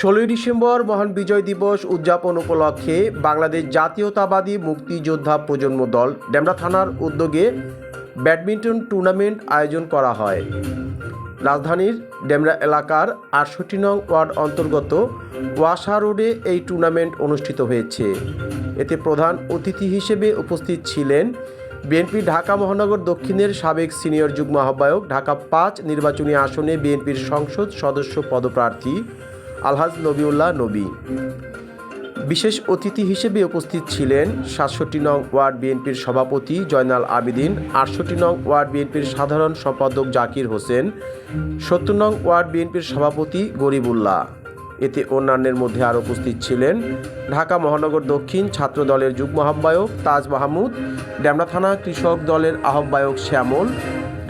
ষোলোই ডিসেম্বর মহান বিজয় দিবস উদযাপন উপলক্ষে বাংলাদেশ জাতীয়তাবাদী মুক্তিযোদ্ধা প্রজন্ম দল ডেমরা থানার উদ্যোগে ব্যাডমিন্টন টুর্নামেন্ট আয়োজন করা হয়। রাজধানীর ডেমরা এলাকার আটষট্টি নং ওয়ার্ড অন্তর্গত ওয়াসা রোডে এই টুর্নামেন্ট অনুষ্ঠিত হয়েছে। এতে প্রধান অতিথি হিসেবে উপস্থিত ছিলেন বিএনপি ঢাকা মহানগর দক্ষিণের সাবেক সিনিয়র যুগ্ম আহ্বায়ক, ঢাকা পাঁচ নির্বাচনী আসনে বিএনপির সংসদ সদস্য পদপ্রার্থী আলহাজ নবিউল্লাহ নবী। বিশেষ অতিথি হিসেবে উপস্থিত ছিলেন সাতষট্টি নং ওয়ার্ড বিএনপির সভাপতি জয়নাল আবেদিন, আটষট্টি নং ওয়ার্ড বিএনপির সাধারণ সম্পাদক জাকির হোসেন, সত্তর নং ওয়ার্ড বিএনপির সভাপতি গরিবুল্লাহ। এতে অন্যান্যের মধ্যে আরও উপস্থিত ছিলেন ঢাকা মহানগর দক্ষিণ ছাত্র দলের যুগ্ম আহ্বায়ক তাজ মাহমুদ, ডেমরা থানা কৃষক দলের আহ্বায়ক শ্যামল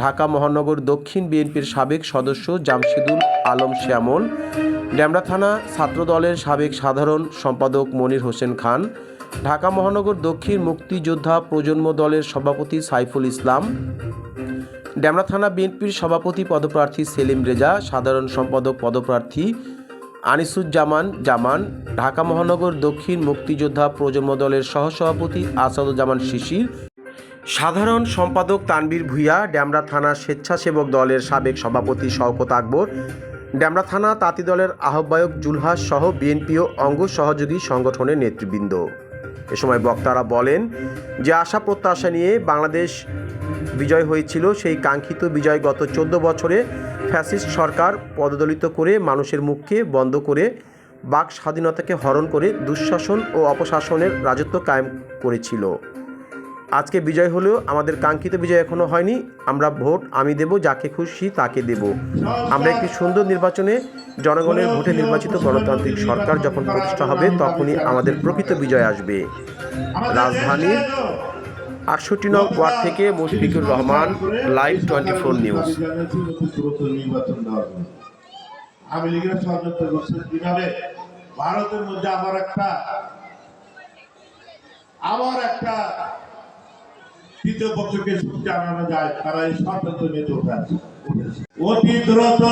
ঢাকা মহানগর দক্ষিণ বিএনপির সাবেক সদস্য জামশেদুল আলম শ্যামল ডেমরা থানা ছাত্র দলের সাবেক সাধারণ সম্পাদক মনির হোসেন খান, ঢাকা মহানগর দক্ষিণ মুক্তিযোদ্ধা প্রজন্ম দলের সভাপতি সাইফুল ইসলাম ডেমরা থানা বিএনপির সভাপতি পদপ্রার্থী সেলিম রেজা, সাধারণ সম্পাদক পদপ্রার্থী আনিসুজ্জামান জামান, ঢাকা মহানগর দক্ষিণ মুক্তিযোদ্ধা প্রজন্ম দলের সহসভাপতি আসাদুজ্জামান শিশির সাধারণ সম্পাদক তানবীর ভূঁইয়া, ড্যামরা থানা স্বেচ্ছাসেবক দলের সাবেক সভাপতি শওকত আকবর, ড্যামরা থানা তাঁতি দলের আহ্বায়ক জুলহাস সহ বিএনপি ও অঙ্গ সহযোগী সংগঠনের নেতৃবৃন্দ। এ সময় বক্তারা বলেন যে, আশা প্রত্যাশা নিয়ে বাংলাদেশ বিজয় হয়েছিল সেই কাঙ্ক্ষিত বিজয় গত চোদ্দ বছরে ফ্যাসিস্ট সরকার পদদলিত করে মানুষের মুখকে বন্ধ করে বাক স্বাধীনতাকে হরণ করে দুঃশাসন ও অপশাসনের রাজত্ব কায়েম করেছিল। আজকে বিজয় হলেও আমাদের কাঙ্ক্ষিত বিজয় এখনও হয়নি। আমরা ভোট আমি দেব, যাকে খুশি তাকে দেব। আমরা একটি সুন্দর নির্বাচনে জনগণের ভোটে নির্বাচিত গণতান্ত্রিক সরকার যখন প্রতিষ্ঠা হবে, তখনই আমাদের প্রকৃত বিজয় আসবে। রাজধানীর আটষট্টি নং ওয়ার্ড থেকে Mushfiqur Rahman, live twenty four news. ভারতের মধ্যে একটা একটা তৃতীয় পক্ষকে যায়, তারা এই অতি দ্রুত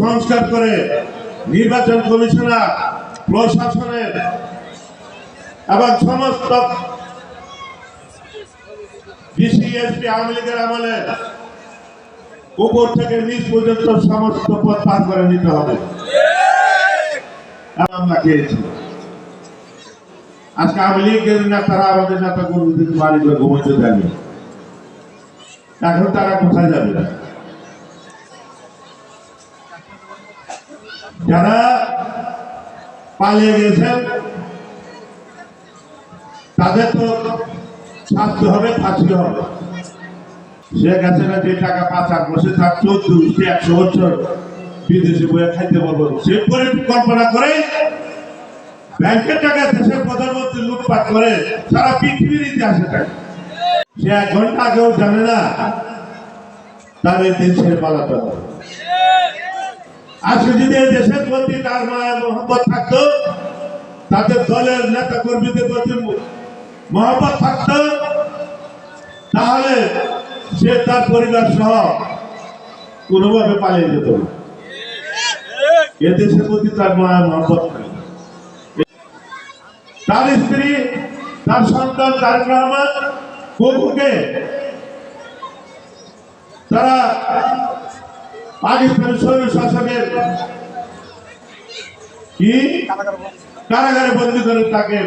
সংস্কার করে নির্বাচন কমিশনার, প্রশাসনের এবং সমস্ত পর্যন্ত সমস্ত পথ পার করে নিতে হবে। আমরা খেয়েছি। আজকে আওয়ামী লীগের নেতারা, আমাদের নেতা কর্মীদের বাড়ি করে ঘুমাইতে দেয়নি। এখন তারা কোথায় যাবে? যারা পালিয়ে গেছেন তাদের তো শাস্তি হবে, ফাঁসি হবে। শেখ হাসিনা যে টাকা পাঁচ পাচার করছে তার চোদ্দ সে একশো বছর বিদেশে বইয়ে খাইতে পারব সে পরিকল্পনা করে ব্যাংকের টাকা দেশের প্রধানমন্ত্রী লুটপাট করে সারা পৃথিবীর ইতিহাসে থাকে সে এক ঘণ্টা আগেও জানে না তার এই ছেড়ে পালাতে হবে আজকে যদি এই দেশের প্রতি তার মায়া মোহাম্মত থাকতো, তাদের দলের নেতা কর্মীদের প্রতি মহব্বত থাকতো, তাহলে সে তার পরিবার সহ কোনোভাবে পালিয়ে যেত না। এ দেশের প্রতি তার মায়া মহব্বত নাই। তার স্ত্রী, তার সন্তান তার রহমান কবুকে তারা পাকিস্তানের সৈন্য শাসকের কি? কারাগারে বন্দি করে তাকে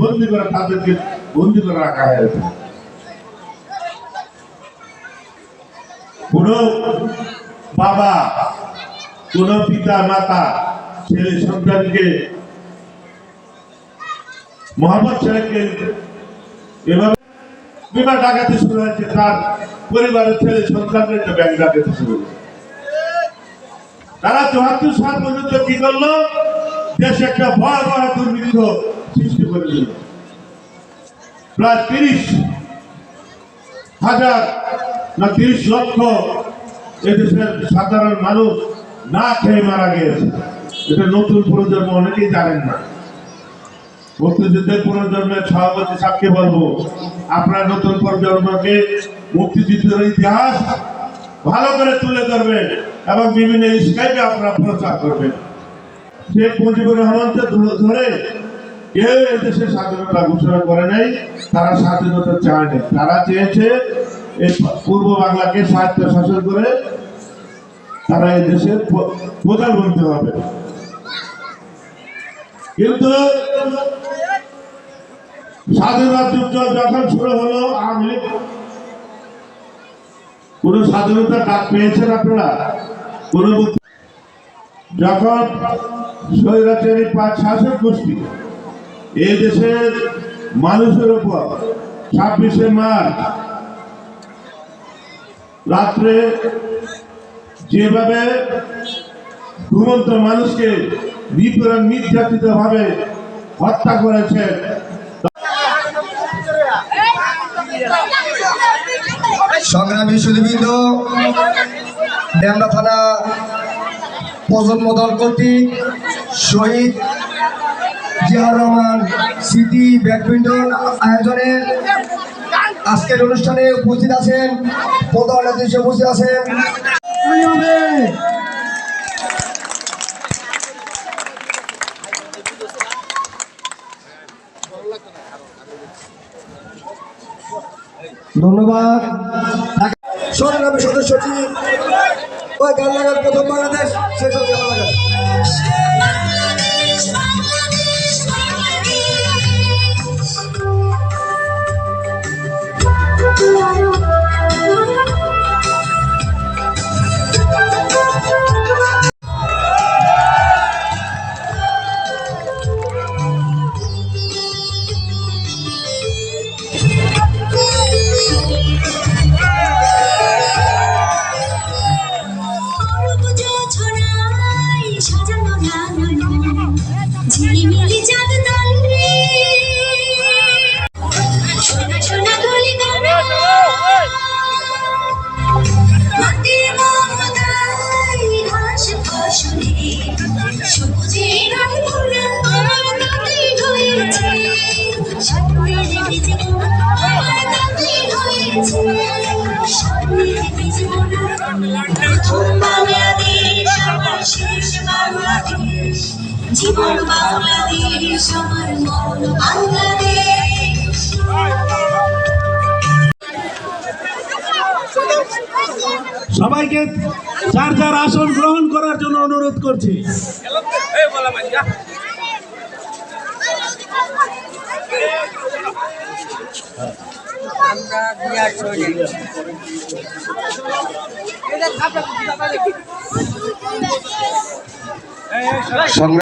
বন্দি করে তাদেরকে বন্দি করে রাখা হয়েছে। কোন বাবা, কোন পিতা, মাতা, ছেলে, সন্তানকে মোহাম্মদ সাহেবকে এভাবে বিমা ডাকাতে শুরু হয়েছে, তার পরিবারের ছেলে সন্তানকে ব্যাংক ডাকাতে শুরু হয়েছে তারা চুয়াত্তর সাল পর্যন্ত কি করল? দেশে একটা ভয়াবহ দুর্ভিক্ষ সৃষ্টি করে দিল। প্রায় তিরিশ হাজার না তিরিশ লক্ষ এদেশের সাধারণ মানুষ না খেয়ে মারা গিয়েছে। এটা নতুন প্রজন্ম, অনেকেই জানেন না। মুক্তিযুদ্ধের পুনর্জন্মের সভাপতি সাহেবকে বলব, আপনার নতুন প্রজন্মকে মুক্তিযুদ্ধের ইতিহাস ভালো করে তুলে ধরবেন এবং বিভিন্ন স্কাইপে আপনারা প্রচার করবেন। শেখ মুজিবুর রহমানকে ধরে কেউ এদেশে স্বাধীনতা ঘোষণা করে নাই, তারা স্বাধীনতা চায়নি তারা চেয়েছে এই পূর্ব বাংলাকে স্বায়ত্ত শাসন করে তারা এই দেশের প- প্রধান বলতে হবে। কিন্তু স্বাধীনতা যুদ্ধ যখন শুরু হলো লীগ, কোন স্বাধীনতা ডাক পেয়েছেন আপনারা? কোন যখন স্বৈরাচারী পাঁচ শাসক গোষ্ঠী এই দেশের মানুষের উপর ছাব্বিশে মার্চ রাত্রে যেভাবে ঘুমন্ত মানুষকে নিপীড়ন নির্যাতিত ভাবে হত্যা করেছে। সংগ্রামী সুদীবৃন্দ ডেমরা থানা প্রজন্ম দল কর্তৃক শহীদ জিয়াউর রহমান স্মৃতি ব্যাডমিন্টন আয়োজনে আজকের অনুষ্ঠানে উপস্থিত আছেন প্রধান উপস্থিত আছেন। ধন্যবাদ। সংগ্রামী সদস্য প্রথম বাংলাদেশ। জীবন বাংলাদেশ আমার মরণ বাংলাদেশ সবাইকে যার যার আসন গ্রহণ করার জন্য অনুরোধ করছি। সবাই